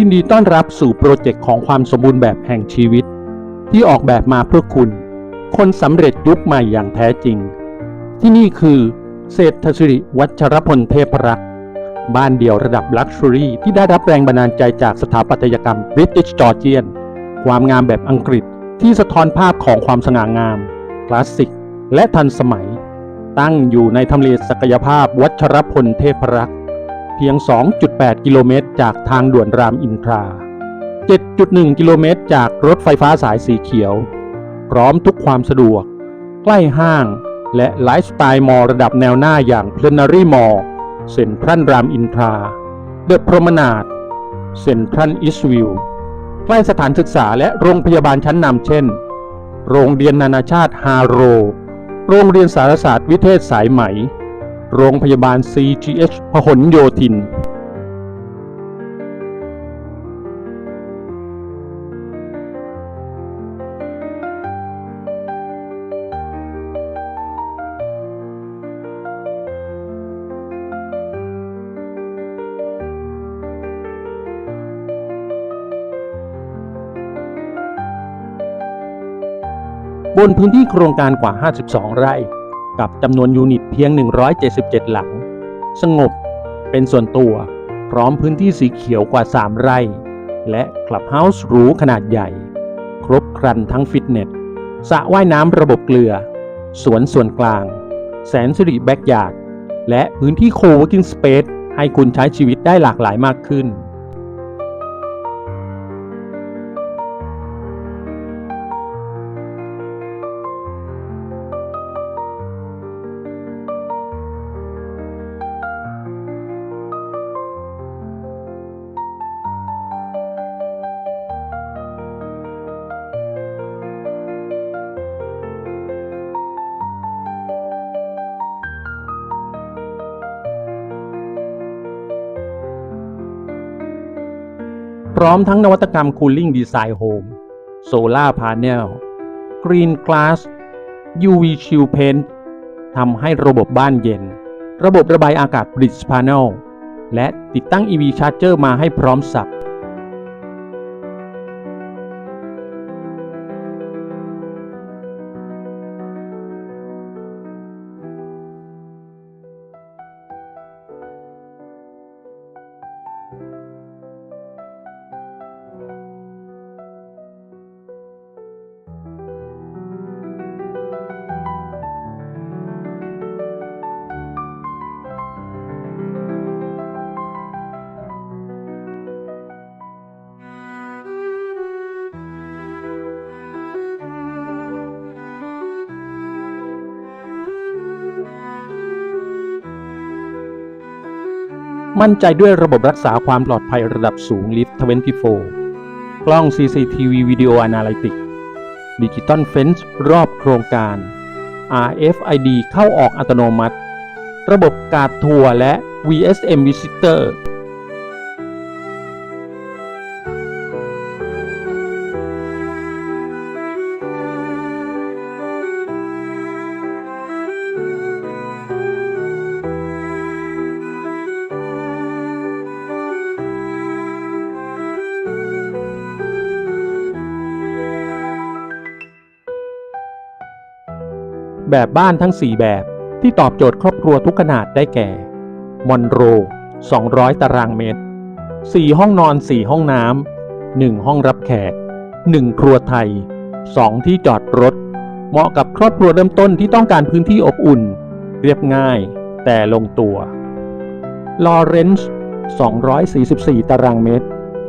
ยินดีต้อนรับสู่โปรเจกต์ของความสมบูรณ์แบบแห่งชีวิต ที่ออกแบบมาเพื่อคุณ คนสำเร็จยุคใหม่อย่างแท้จริง ที่นี่คือเศรษฐศิริวัชรพลเทพรักษ์บ้านเดี่ยวระดับลักชัวรี่ที่ได้รับแรงบันดาลใจจากสถาปัตยกรรม British Georgian ความงามแบบอังกฤษที่สะท้อนภาพของความสง่างาม คลาสสิก และทันสมัย ตั้งอยู่ในทำเลศักยภาพวัชรพลเทพรักษ์ เพียง 2.8 กิโลเมตร จากทางด่วนรามอินทรา 7.1 กิโลเมตร จากรถไฟฟ้าสายสีเขียว พร้อมทุกความสะดวก ใกล้ห้าง และไลฟ์สไตล์มอลระดับแนวหน้าอย่างเพลนารีมอลเซ็นทรัลรามอินทรา เดอะพรมนาดเซ็นทรัลอิสวิวใกล้สถานศึกษาและโรงพยาบาลชั้นนำเช่น โรงเรียนนานาชาติฮาโร โรงเรียนสารศาสตร์วิเทศสายไหม โรงพยาบาล CGH พหลโยธินบนพื้นที่โครงการกว่า 52 ไร่ กับจำนวนยูนิตเพียง 177 หลัง สงบเป็นส่วนตัว พร้อมพื้นที่สีเขียวกว่า 3 ไร่ และคลับเฮาส์หรูขนาดใหญ่ ครบครันทั้งฟิตเนสสระว่ายน้ำระบบเกลือ สวนส่วนกลาง แสนสิริแบ็กยาร์ดและพื้นที่โคเวิร์กิ้งสเปซให้คุณใช้ชีวิตได้หลากหลายมากขึ้น พร้อมทั้งนวัตกรรม Cooling Design Home Solar Panel Green Glass UV Shield Paint ทำให้ระบบบ้านเย็น ระบบระบายอากาศ Bridge Panel และติดตั้ง EV Charger มาให้พร้อมสับ มั่นใจด้วยระบบรักษาความปลอดภัยระดับสูง Lift 24 กล้อง CCTV Video Analytics ดิจิตอลเฟนส์รอบโครงการ RFID เข้าออกอัตโนมัติ ระบบการ์ดทัวร์และ VSM Visitor แบบบ้านทั้ง 4 แบบที่ตอบโจทย์ครอบครัวทุกขนาดได้แก่ มอนโร 200 ตารางเมตร 4 ห้องนอน 4 ห้องน้ำ 1 ห้องรับแขก 1 ครัวไทย 2 ที่จอดรถ เหมาะกับครอบครัวเริ่มต้นที่ต้องการพื้นที่อบอุ่น เรียบง่าย แต่ลงตัวลอเรนจ์244 ตารางเมตร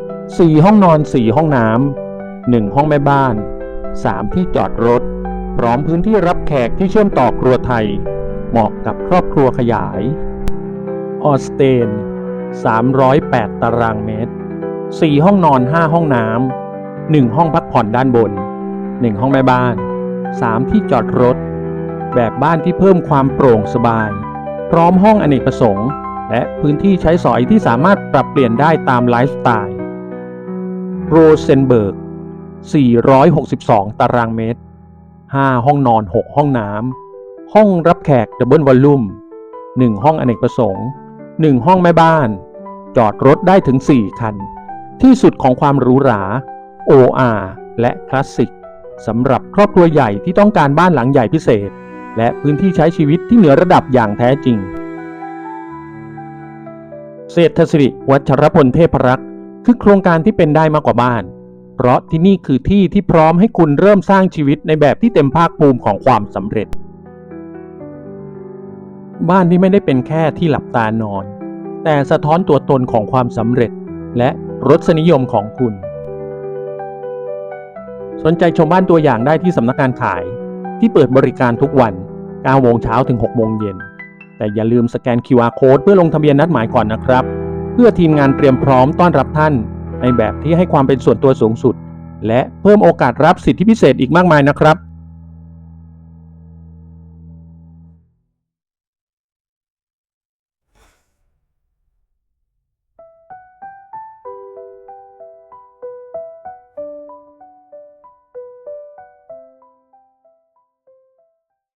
4 ห้องนอน 4 ห้องน้ำ 1 ห้องแม่บ้าน 3 ที่จอดรถ พร้อมพื้นที่รับแขกที่เชื่อมต่อครัวไทย เหมาะกับครอบครัวขยาย ออสเตน 308 ตารางเมตร 4 ห้องนอน 5 ห้องน้ำ 1 ห้องพักผ่อนด้านบน 1 ห้องแม่บ้าน 3 ที่จอดรถ แบบบ้านที่เพิ่มความโปร่งสบาย พร้อมห้องอเนกประสงค์ และพื้นที่ใช้สอยที่สามารถปรับเปลี่ยนได้ตามไลฟ์สไตล์ โรเซนเบิร์ก 462 ตารางเมตร 5 ห้องนอน 6 ห้องน้ำ ห้องรับแขกดับเบิลวอลลุ่ม1ห้องอเนกประสงค์ 1 ห้องแม่บ้าน จอดรถได้ถึง 4 คัน ที่สุดของความหรูหรา OR และคลาสสิกสำหรับครอบครัวใหญ่ที่ต้องการบ้านหลังใหญ่พิเศษ และพื้นที่ใช้ชีวิตที่เหนือระดับอย่างแท้จริง เศรษฐศิริวัชรพลเทพรักษ์คือโครงการที่เป็นได้มากกว่าบ้าน เพราะที่นี่คือที่ที่พร้อมให้คุณเริ่มสร้างชีวิตในแบบที่เต็มภาคภูมิของความสำเร็จ บ้านที่ไม่ได้เป็นแค่ที่หลับตานอน แต่สะท้อนตัวตนของความสำเร็จ และรสนิยมของคุณ สนใจชมบ้านตัวอย่างได้ที่สำนักงานขาย ที่เปิดบริการทุกวัน9โมงเช้าถึง6โมงเย็น แต่อย่าลืมสแกน QR Code เพื่อลงทะเบียนนัดหมายก่อนนะครับ เพื่อทีมงานเตรียมพร้อมต้อนรับท่าน ในแบบที่ให้ความเป็นส่วนตัวสูงสุด และเพิ่มโอกาสรับสิทธิพิเศษอีกมากมายนะครับ